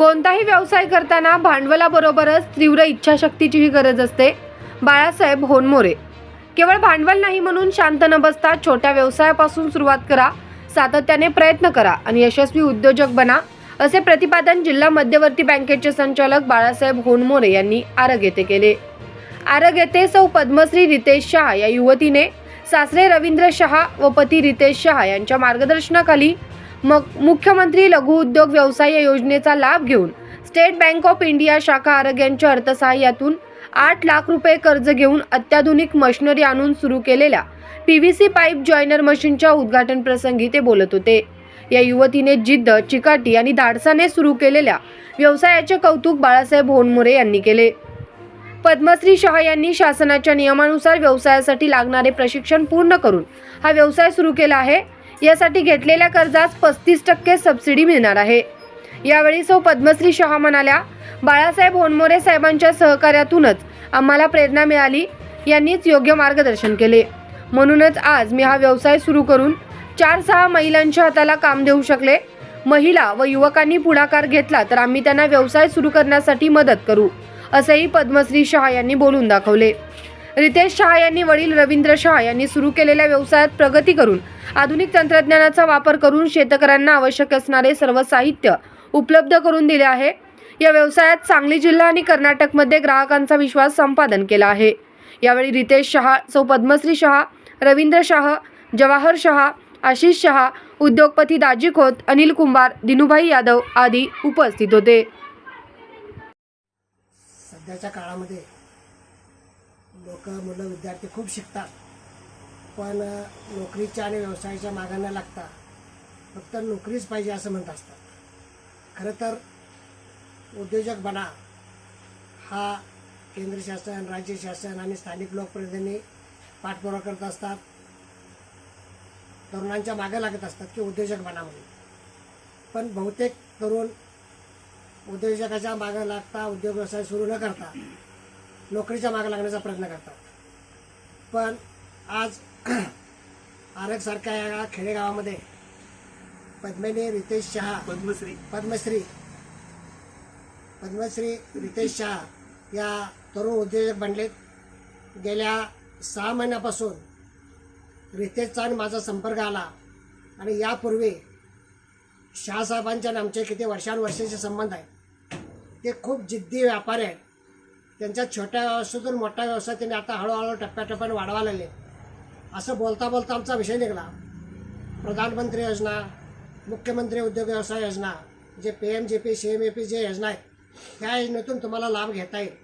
कोणताही व्यवसाय करताना भांडवलाबरोबरच तीव्र इच्छाशक्तीचीही गरज असते. बाळासाहेब होनमोरे. केवळ भांडवल नाही म्हणून शांत न बसता छोट्या व्यवसायापासून सुरुवात करा सातत्याने प्रयत्न करा आणि यशस्वी उद्योजक बना असे प्रतिपादन जिल्हा मध्यवर्ती बँकेचे संचालक बाळासाहेब होनमोरे यांनी आरग येथे केले. आरग येथे सौ पद्मश्री रितेश शहा या युवतीने सासरे रवींद्र शहा व पती रितेश शहा यांच्या मार्गदर्शनाखाली मग मुख्यमंत्री लघु उद्योग व्यवसाय योजनेचा लाभ घेऊन स्टेट बँक ऑफ इंडिया शाखा आरोग्यांच्या अर्थसहाय्यातून आठ लाख रुपये कर्ज घेऊन अत्याधुनिक मशिनरी आणून सुरू केलेल्या P V C pipe joiner मशीनच्या उद्घाटन प्रसंगी ते बोलत होते. या युवतीने जिद्द चिकाटी आणि धाडसाने सुरू केलेल्या व्यवसायाचे कौतुक बाळासाहेब होनमोरे यांनी केले. पद्मश्री शहा यांनी शासनाच्या नियमानुसार व्यवसायासाठी लागणारे प्रशिक्षण पूर्ण करून हा व्यवसाय सुरू केला आहे. यासाठी घेतलेल्या कर्जास पस्तीस टक्के सबसिडी मिळणार आहे. यावेळी सौ पद्मश्री शहा म्हणाल्या बाळासाहेब होनमोरे साहेबांच्या सहकार्यातूनच आम्हाला प्रेरणा मिळाली. यांनीच योग्य मार्गदर्शन केले. म्हणूनच आज मी हा व्यवसाय सुरू करून चार सहा महिलांच्या हाताला काम देऊ शकले. महिला व युवकांनी पुढाकार घेतला तर आम्ही त्यांना व्यवसाय सुरू करण्यासाठी मदत करू असेही पद्मश्री शहा यांनी बोलून दाखवले. रितेश शहा यांनी वडील रवींद्र शहा यांनी सुरू केलेल्या व्यवसायात प्रगती करून आधुनिक तंत्रज्ञानाचा वापर करून शेतकऱ्यांना आवश्यक असणारे सर्व साहित्य उपलब्ध करून दिले आहे. या व्यवसायात सांगली जिल्हा आणि कर्नाटकमध्ये ग्राहकांचा विश्वास संपादन केला आहे. यावेळी रितेश शहा सौ पद्मश्री शहा रवींद्र शाह जवाहर शहा आशिष शहा उद्योगपती दाजी खोत अनिल कुंभार दिनुभाई यादव आदी उपस्थित होते. सध्याच्या काळामध्ये लोक मुलं विद्यार्थी खूप शिकतात. पण नोकरीच्या आणि व्यवसायाच्या मागं न लागता फक्त नोकरीच पाहिजे असं म्हणत असतात. खरं तर उद्योजक बना हा केंद्र शासन राज्य शासन आणि स्थानिक लोकप्रतिनिधी पाठपुरावा करत असतात. तरुणांच्या मागे लागत असतात की उद्योजक बना म्हणून. पण बहुतेक तरुण उद्योजकाच्या मागं लागता उद्योग व्यवसाय सुरू न करता नोकरीच्या मागं लागण्याचा प्रयत्न करतात. पण आज आरगसारख्या या खेडेगावामध्ये पद्मिनी रितेश शहा पद्मश्री. पद्मश्री पद्मश्री रितेश शहा या तरुण उद्योजक बनलेत गेल्या सहा महिन्यापासून रितेशचा आणि माझा संपर्क आला आणि यापूर्वी शहासाहेबांचे आणि आमचे किती वर्षानुवर्षाचे संबंध आहेत ते खूप जिद्दी व्यापारी आहेत. त्यांच्या छोट्या व्यवस्थेतून मोठा व्यवसाय त्यांनी आता हळूहळू टप्प्याटप्प्याने वाढवा लागले. असं बोलता बोलता आमचा विषय निघाला. प्रधानमंत्री योजना मुख्यमंत्री उद्योग व्यवसाय योजना J P M J P C M A P J योजना आहेत त्या योजनेतून तुम्हाला लाभ घेता येईल.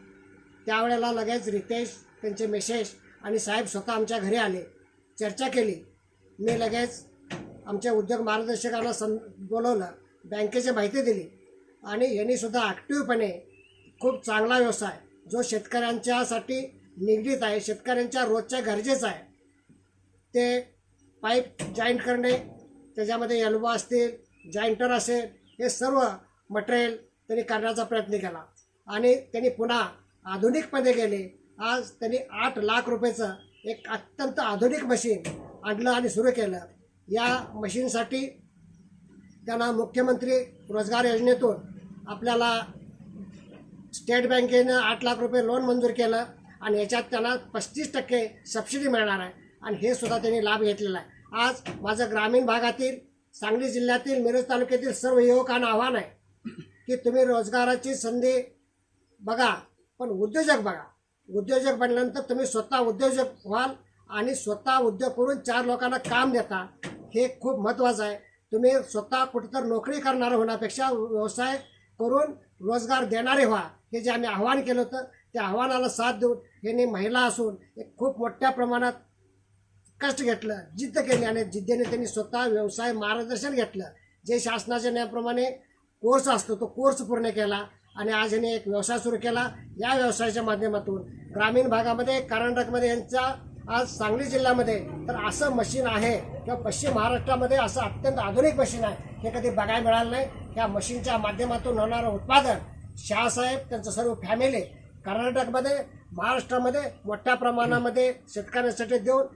त्यावेळेला लगेच रितेश त्यांचे मेसेज आणि साहेब स्वतः आमच्या घरी आले चर्चा केली. मी लगेच आमच्या उद्योग मार्गदर्शकांना सं बोलवलं बँकेची माहिती दिली आणि यांनीसुद्धा ॲक्टिवपणे ॲक्टिव्हपणे खूप चांगला व्यवसाय जो शेतकऱ्यांच्यासाठी निगडीत आहे शेतकऱ्यांच्या रोजच्या गरजेचा आहे ते पाईप जॉईंट करणे त्याच्यामध्ये एल्बो असतील जॉईंटर असेल हे सर्व मटेरियल त्यांनी करण्याचा प्रयत्न केला. आणि त्यांनी पुन्हा आधुनिकमध्ये गेले. आज त्यांनी आठ लाख रुपयेचं एक अत्यंत आधुनिक मशीन आणलं आणि सुरू केलं. या मशीनसाठी त्यांना मुख्यमंत्री रोजगार योजनेतून आपल्याला स्टेट बँकेनं आठ लाख रुपये लोन मंजूर केलं आणि याच्यात त्यांना पस्तीस टक्के सबसिडी मिळणार आहे. आणि हे सुद्धा त्यांनी लाभ घेतलेला आहे. आज माझं ग्रामीण भागातील सांगली जिल्ह्यातील मिरज तालुक्यातील सर्व युवकांना आव्हान आहे की तुम्ही रोजगाराची संधी बघा पण उद्योजक बघा. उद्योजक बनल्यानंतर तुम्ही स्वतः उद्योजक व्हाल आणि स्वतः उद्योग करून चार लोकांना काम देता हे खूप महत्त्वाचं आहे. तुम्ही स्वतः कुठेतरी नोकरी करणारं होण्यापेक्षा व्यवसाय करून रोजगार देणारे व्हा. हे जे आम्ही आव्हान केलं होतं त्या आव्हानाला साथ देऊन यांनी महिला असून एक खूप मोठ्या प्रमाणात कष्ट घेतलं जिद्द केली आणि जिद्दीने त्यांनी स्वतः व्यवसाय मार्गदर्शन घेतलं. जे शासनाच्या नियमाप्रमाणे कोर्स असतो तो कोर्स पूर्ण केला आणि आज यांनी एक व्यवसाय सुरू केला. या व्यवसायाच्या माध्यमातून ग्रामीण भागामध्ये कर्नाटकमध्ये यांचा आज सांगली जिल्ह्यामध्ये तर असं मशीन आहे किंवा पश्चिम महाराष्ट्रामध्ये असं अत्यंत आधुनिक मशीन आहे. हे कधी बघायला मिळालं नाही. या मशीनच्या माध्यमातून होणारं उत्पादन शाहसाहेब त्यांचं सर्व फॅमिली कर्नाटकमध्ये महाराष्ट्रामध्ये मोठ्या प्रमाणामध्ये शेतकऱ्यांसाठी देऊन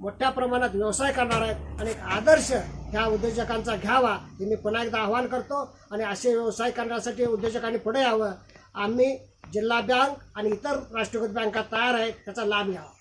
मोठ्या प्रमाणात व्यवसाय करणार आहेत. आणि आदर्श ह्या उद्योजकांचा घ्यावा हे मी पुन्हा एकदा आवाहन करतो. आणि असे व्यवसाय करण्यासाठी उद्योजकांनी पुढे यावं. आम्ही जिल्हा बँक आणि इतर राष्ट्रीयकृत बँका तयार आहेत त्याचा लाभ घ्यावा.